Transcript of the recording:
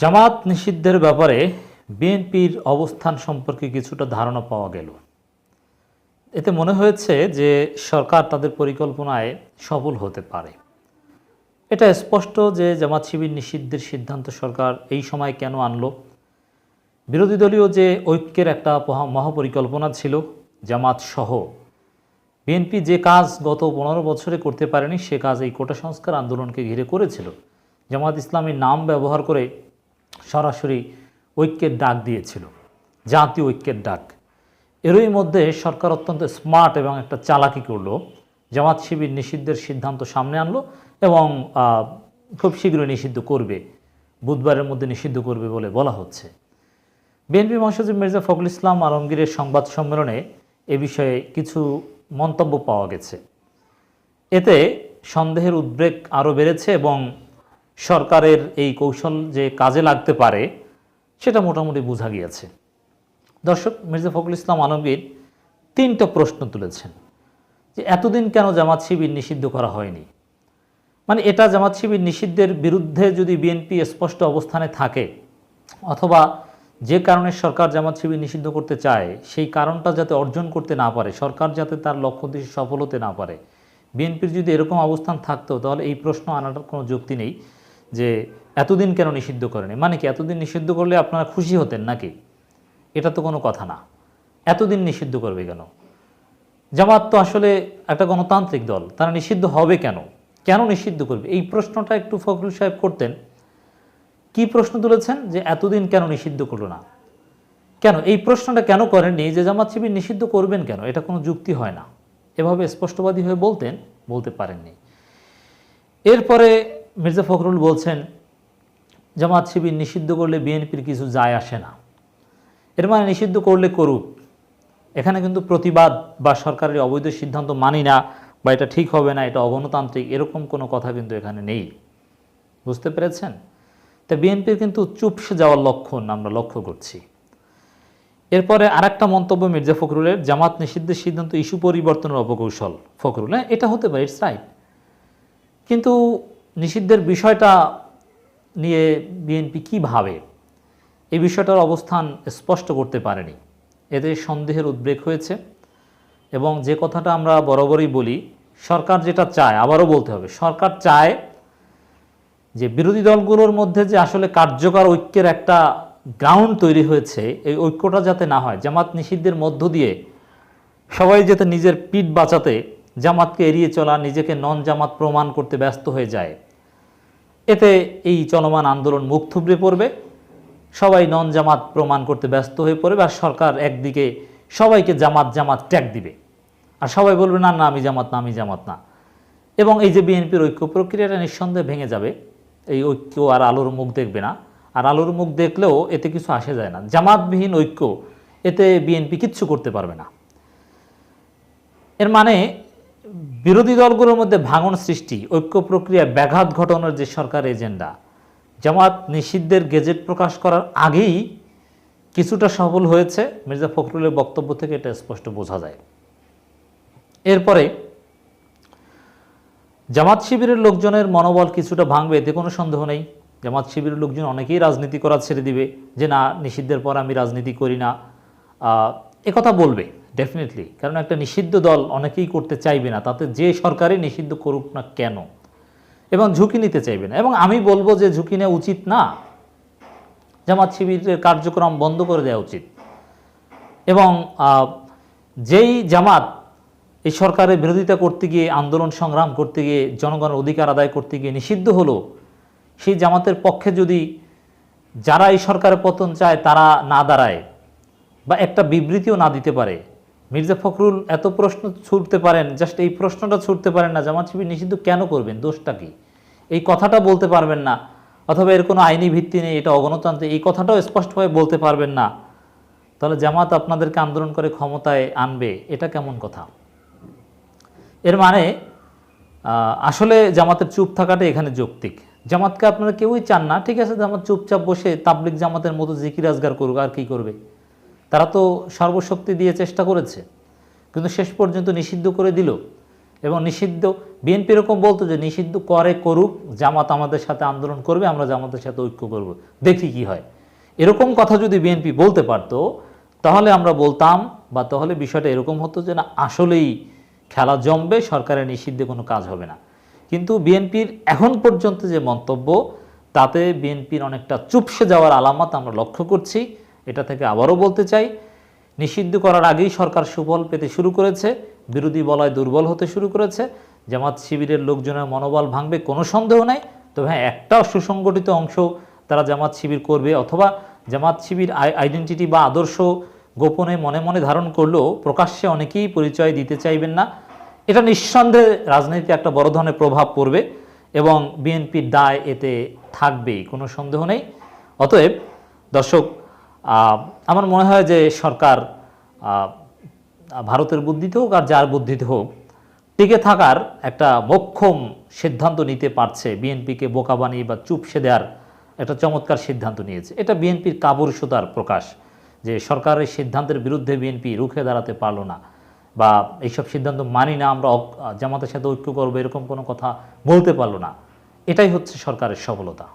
জামাত নিষিদ্ধের ব্যাপারে বিএনপির অবস্থান সম্পর্কে কিছুটা ধারণা পাওয়া গেল। এতে মনে হয়েছে যে সরকার তাদের পরিকল্পনায় সফল হতে পারে। এটা স্পষ্ট যে জামাত শিবির নিষিদ্ধের সিদ্ধান্ত সরকার এই সময় কেন আনলো। বিরোধী দলীয় যে ঐক্যের একটা মহা- মহাপরিকল্পনা ছিল, জামাত সহ, বিএনপি যে কাজ গত পনেরো বছরে করতে পারেনি, সে কাজ এই কোটা সংস্কার আন্দোলনকে ঘিরে করেছিল। জামাত ইসলামীর নাম ব্যবহার করে সরাসরি ঐক্যের ডাক দিয়েছিল, জাতীয় ঐক্যের ডাক। এরই মধ্যে সরকার অত্যন্ত স্মার্ট এবং একটা চালাকি করল, জামাত শিবির নিষিদ্ধের সিদ্ধান্ত সামনে আনলো এবং খুব শীঘ্রই নিষিদ্ধ করবে, বুধবারের মধ্যে নিষিদ্ধ করবে বলে বলা হচ্ছে। বিএনপি মহাসচিব মির্জা ফখরুল ইসলাম আলমগীরের সংবাদ সম্মেলনে এ বিষয়ে কিছু মন্তব্য পাওয়া গেছে। এতে সন্দেহের উদ্বেগ আরও বেড়েছে এবং সরকারের এই কৌশল যে কাজে লাগতে পারে, সেটা মোটামুটি বোঝা গিয়েছে। দর্শক, মির্জা ফখরুল ইসলাম আলমগীর তিনটা প্রশ্ন তুলেছেন, যে এতদিন কেন জামাত শিবির নিষিদ্ধ করা হয়নি? মানে এটা জামাত শিবির নিষিদ্ধের বিরুদ্ধে যদি বিএনপি স্পষ্ট অবস্থানে থাকে, অথবা যে কারণে সরকার জামাত শিবির নিষিদ্ধ করতে চায়, সেই কারণটা যাতে অর্জন করতে না পারে, সরকার যাতে তার লক্ষ্য দিয়ে সফল হতে না পারে বিএনপির যদি এরকম অবস্থান থাকতো, তাহলে এই প্রশ্ন আনাটার কোনো যুক্তি নেই। যে এতদিন কেন নিষিদ্ধ করেনি? মানে কি, এতদিন নিষিদ্ধ করলে আপনারা খুশি হতেন নাকি? এটা তো কোনো কথা না। এতদিন নিষিদ্ধ করবে কেন? জামাত তো আসলে একটা গণতান্ত্রিক দল। তারা নিষিদ্ধ হবে কেন? কেন নিষিদ্ধ করবে? এই প্রশ্নটা একটু ফখরুল সাহেব করতেন। কি প্রশ্ন তুলেছেন? যে এতদিন কেন নিষিদ্ধ করল না? কেন? এই প্রশ্নটা কেন করেননি? যে জামাত শিবির নিষিদ্ধ করবেন কেন? এটা কোনো যুক্তি হয় না। এভাবে স্পষ্টবাদী হয়ে বলতেন, বলতে পারেননি। এরপরে মির্জা ফখরুল বলছেন, জামাত শিবির নিষিদ্ধ করলে বিএনপির কিছু যায় আসে না। এর মানে নিষিদ্ধ করলে করুক। এখানে কিন্তু প্রতিবাদ বা সরকারের অবৈধ সিদ্ধান্ত মানি না বা এটা ঠিক হবে না, এটা অগণতান্ত্রিক, এরকম কোনো কথা কিন্তু এখানে নেই। বুঝতে পেরেছেন? তা বিএনপির কিন্তু চুপসে যাওয়ার লক্ষণ আমরা লক্ষ্য করছি। এরপরে আরেকটা মন্তব্য মির্জা ফখরুলের, জামাত নিষিদ্ধের সিদ্ধান্ত ইস্যু পরিবর্তনের অপকৌশল। ফখরুল হ্যাঁ এটা হতে পারে ইটস রাইট কিন্তু নিষিদ্ধের বিষয়টা নিয়ে বিএনপি কি ভাবে? এই বিষয়টার অবস্থান স্পষ্ট করতে পারেনি। এতে সন্দেহের উদ্বেগ হয়েছে এবং যে কথাটা আমরা বরাবরই বলি, সরকার যেটা চায়, আবারও বলতে হবে, সরকার চায় যে বিরোধী দলগুলোর মধ্যে যে আসলে কার্যকর ঐক্যের একটা গ্রাউন্ড তৈরি হয়েছে, এই ঐক্যটা যাতে না হয়, জামাত নিষিদ্ধের মধ্য দিয়ে সবাই যাতে নিজের পিঠ বাঁচাতে জামাতকে এড়িয়ে চলা, নিজেকে নন জামাত প্রমাণ করতে ব্যস্ত হয়ে যায়। এতে এই চলমান আন্দোলন মুখ থুবড়ে পড়বে। সবাই নন জামাত প্রমাণ করতে ব্যস্ত হয়ে পড়বে আর সরকার একদিকে সবাইকে জামাত জামাত ট্যাগ দিবে। আর সবাই বলবে, না না, আমি জামাত না, আমি জামাত না। এবং এই যে বিএনপির ঐক্য প্রক্রিয়াটা নিঃসন্দেহে ভেঙে যাবে। এই ঐক্য আর আলোর মুখ দেখবে না। আর আলোর মুখ দেখলেও এতে কিছু আসে যায় না। জামাতবিহীন ঐক্য, এতে বিএনপি কিচ্ছু করতে পারবে না। এর মানে বিরোধী দলগুলোর মধ্যে ভাঙন সৃষ্টি, ঐক্য প্রক্রিয়া, ব্যাঘাত ঘটানোর যে সরকার এজেন্ডা জামাত নিষিদ্ধের গেজেট প্রকাশ করার আগেই কিছুটা সফল হয়েছে। মির্জা ফখরুলের বক্তব্য থেকে এটা স্পষ্ট বোঝা যায়। এরপরে জামাত শিবিরের লোকজনের মনোবল কিছুটা ভাঙবে, এতে কোনো সন্দেহ নেই। জামাত শিবিরের লোকজন অনেকেই রাজনীতি করা ছেড়ে দিবে যে, না, নিষিদ্ধের পর আমি রাজনীতি করি না। একথা বলবে। ডেফিনেটলি কারণ একটা নিষিদ্ধ দল অনেকেই করতে চাইবে না। তাতে যে সরকারই নিষিদ্ধ করুক না কেন? এবং ঝুঁকি নিতে চাইবে না। এবং আমি বলব যে ঝুঁকি নেওয়া উচিত না। জামাত শিবিরের কার্যক্রম বন্ধ করে দেওয়া উচিত। এবং যেই জামাত এই সরকারের বিরোধিতা করতে গিয়ে, আন্দোলন সংগ্রাম করতে গিয়ে, জনগণের অধিকার আদায় করতে গিয়ে নিষিদ্ধ হলো, সেই জামাতের পক্ষে যদি যারা এই সরকারের পতন চায়, তারা না দাঁড়ায় বা একটা বিবৃতিও না দিতে পারে মির্জা ফখরুল এত প্রশ্ন ছুটতে পারেন জাস্ট এই প্রশ্নটা ছুটতে পারেন না, জামাত শিবির নিষিদ্ধ কেন করবেন? দোষটা কি? এই কথাটা বলতে পারবেন না, অথবা এর কোনো আইনি ভিত্তি নেই, এটা অগণতান্ত্রিক, এই কথাটাও স্পষ্টভাবে বলতে পারবেন না। তাহলে জামাত আপনাদেরকে আন্দোলন করে ক্ষমতায় আনবে, এটা কেমন কথা? এর মানে আসলে জামাতের চুপ থাকাটা এখানে যৌক্তিক। জামাতকে আপনারা কেউই চান না, ঠিক আছে, জামাত চুপচাপ বসে তাবলিক জামাতের মতো জিকির আজগার করুক, আর কি করবে? তারা তো সর্বশক্তি দিয়ে চেষ্টা করেছে। কিন্তু শেষ পর্যন্ত নিষিদ্ধ করে দিল। এবং নিষিদ্ধ, বিএনপি এরকম বলতো যে নিষিদ্ধ করে করুক, জামাত আমাদের সাথে আন্দোলন করবে, আমরা জামাতের সাথে ঐক্য করব। দেখি কি হয়। এরকম কথা যদি বিএনপি বলতে পারতো, তাহলে আমরা বলতাম বা তাহলে বিষয়টা এরকম হতো যে না, আসলেই খেলা জমবে, সরকারের নিষিদ্ধে কোনো কাজ হবে না। কিন্তু বিএনপির এখন পর্যন্ত যে মন্তব্য, তাতে বিএনপির অনেকটা চুপসে যাওয়ার আলামত আমরা লক্ষ্য করছি। এটা থেকে আবারও বলতে চাই, নিষিদ্ধ করার আগেই সরকার সুফল পেতে শুরু করেছে, বিরোধী বলয় দুর্বল হতে শুরু করেছে, জামাত শিবিরের লোকজনের মনোবল ভাঙবে কোনো সন্দেহ নাই, তবে হ্যাঁ একটা সুসংগঠিত অংশ তারা জামাত শিবির করবে অথবা জামাত শিবির আইডেন্টিটি বা আদর্শ গোপনে মনে মনে ধারণ করলেও প্রকাশ্যে অনেকেই পরিচয় দিতে চাইবেন না। এটা নিঃসন্দেহে রাজনীতিতে একটা বড় ধরনের প্রভাব পড়বে এবং বিএনপির দায় এতে থাকবেই, কোনো সন্দেহ নেই। অতএব দর্শক আমার মনে হয় যে সরকার ভারতের বুদ্ধিতে হোক আর যার বুদ্ধিতে হোক, টিকে থাকার একটা মক্ষম সিদ্ধান্ত নিতে পারছে। বিএনপিকে বোকা বানিয়ে বা চুপসে দেওয়ার একটা চমৎকার সিদ্ধান্ত নিয়েছে। এটা বিএনপির কাপুরুষতার প্রকাশ যে সরকারের সিদ্ধান্তের বিরুদ্ধে বিএনপি রুখে দাঁড়াতে পারল না বা এইসব সিদ্ধান্ত মানি না আমরা জামাতের সাথে ঐক্য করব এরকম কোনো কথা বলতে পারল না। এটাই হচ্ছে সরকারের সফলতা।